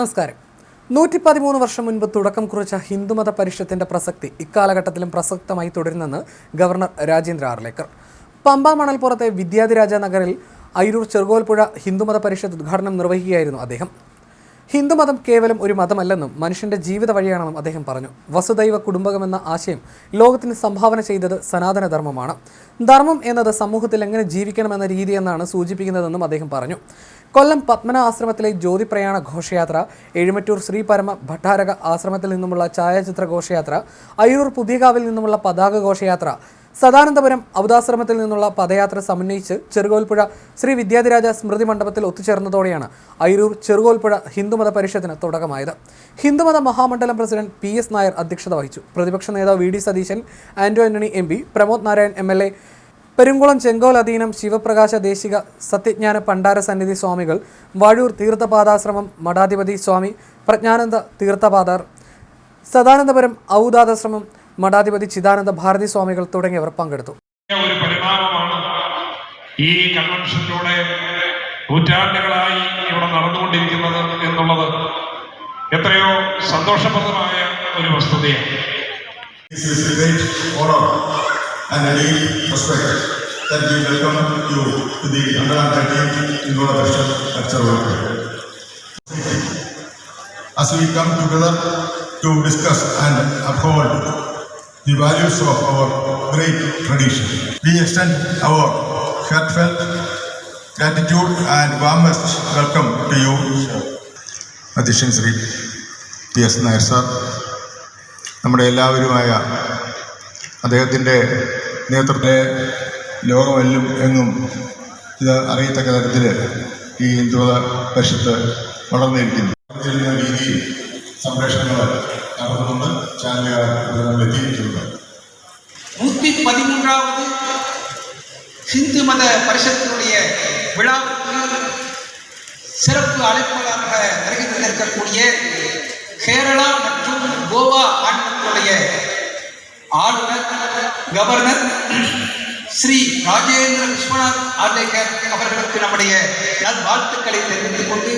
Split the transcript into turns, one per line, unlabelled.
നമസ്കാരം. നൂറ്റി പതിമൂന്ന് വർഷം മുൻപ് തുടക്കം കുറിച്ച ഹിന്ദുമത പരിഷത്തിന്റെ പ്രസക്തി ഇക്കാലഘട്ടത്തിലും പ്രസക്തമായി തുടരുന്നെന്ന് ഗവർണർ രാജേന്ദ്ര ആർലേക്കർ. പമ്പ മണൽപ്പുറത്തെ വിദ്യാധിരാജ നഗറിൽ അയിരൂർ ചെറുകോൽപ്പുഴ ഹിന്ദുമത പരിഷത്ത് ഉദ്ഘാടനം നിർവഹിക്കുകയായിരുന്നു അദ്ദേഹം. ഹിന്ദുമതം കേവലം ഒരു മതമല്ലെന്നും മനുഷ്യന്റെ ജീവിത വഴിയാണെന്നും അദ്ദേഹം പറഞ്ഞു. വസുദൈവ കുടുംബകം എന്ന ആശയം ലോകത്തിന് സംഭാവന ചെയ്തത് സനാതനധർമ്മമാണ്. ധർമ്മം എന്നത് സമൂഹത്തിൽ എങ്ങനെ ജീവിക്കണമെന്ന രീതി എന്നാണ് സൂചിപ്പിക്കുന്നതെന്നും അദ്ദേഹം പറഞ്ഞു. കൊല്ലം പത്മന ആശ്രമത്തിലെ ജ്യോതിപ്രയാണ ഘോഷയാത്ര എഴുമറ്റൂർ ശ്രീ പരമ ഭട്ടാരക ആശ്രമത്തിൽ നിന്നുമുള്ള ഛായാചിത്ര ഘോഷയാത്ര അയ്യൂർ പുതിയകാവിൽ നിന്നുമുള്ള പതാക ഘോഷയാത്ര സദാനന്ദപുരം അവതാശ്രമത്തിൽ നിന്നുള്ള പദയാത്ര സമന്വയിച്ച് ചെറുകോൽപ്പുഴ ശ്രീ വിദ്യാധിരാജ സ്മൃതി മണ്ഡപത്തിൽ ഒത്തുചേർന്നതോടെയാണ് അയിരൂർ ചെറുകോൽപ്പുഴ ഹിന്ദുമത പരിഷത്തിന് തുടക്കമായത്. ഹിന്ദുമത മഹാമണ്ഡലം പ്രസിഡന്റ് പി എസ് നായർ അധ്യക്ഷത വഹിച്ചു. പ്രതിപക്ഷ നേതാവ് V D Satheesan Anto Antony M P Pramod Narayan M L A Perungulam ചെങ്കോൽ അധീനം ശിവപ്രകാശ ദേശിക സത്യജ്ഞാന പണ്ഡാര സന്നിധി സ്വാമികൾ വാഴൂർ തീർത്ഥപാദാശ്രമം മഠാധിപതി സ്വാമി പ്രജ്ഞാനന്ദ തീർത്ഥപാദർ സദാനന്ദപുരം ഔദാദാശ്രമം മഠാധിപതി ചിദാനന്ദ ഭാരതി സ്വാമികൾ തുടങ്ങിയവർ പങ്കെടുത്തു
ഒരു പരിണാമമാണ് ഈ കൺവെൻഷനിലൂടെ നൂറ്റാണ്ടുകളായി ഇവിടെ നടന്നുകൊണ്ടിരിക്കുന്നത് എന്നുള്ളത് എത്രയോ സന്തോഷപ്രദമായ ഒരു വസ്തുതയാണ്
It is a great honor and a deep respect that we welcome you to the 113th Indora Darshan Lecture World. As we come together to discuss and uphold the values of our great tradition, we extend our heartfelt gratitude and warmest welcome to you. അധ്യക്ഷൻ Shri P S Nair sir നമ്മുടെ എല്ലാവരുമായ അദ്ദേഹത്തിന്റെ നേതൃത്വത്തെ ലോകമെല്ലും എങ്ങും ഇത് അറിയത്തക്ക തരത്തിൽ ഈ ഹിന്ദുമത പരിഷത്ത് വളർന്നിരിക്കുന്നു. രീതിയിൽ സംപ്രേഷണങ്ങൾ നടത്തുന്നുണ്ട്.
சாமியார் பதிமூன்றாவது ஹிந்து மத பரிஷத்தினுடைய விழாவுக்கு சிறப்பு அழைப்பாளராக வருகை இருக்கக்கூடிய கேரளா மற்றும் கோவா மாநிலத்தினுடைய ஆளுநர் கவர்னர் ஸ்ரீ ராஜேந்திர விஸ்வநாத் ஆர்டேகர் அவர்களுக்கு நம்முடைய நல்வாழ்த்துக்களை தெரிவித்துக் கொண்டு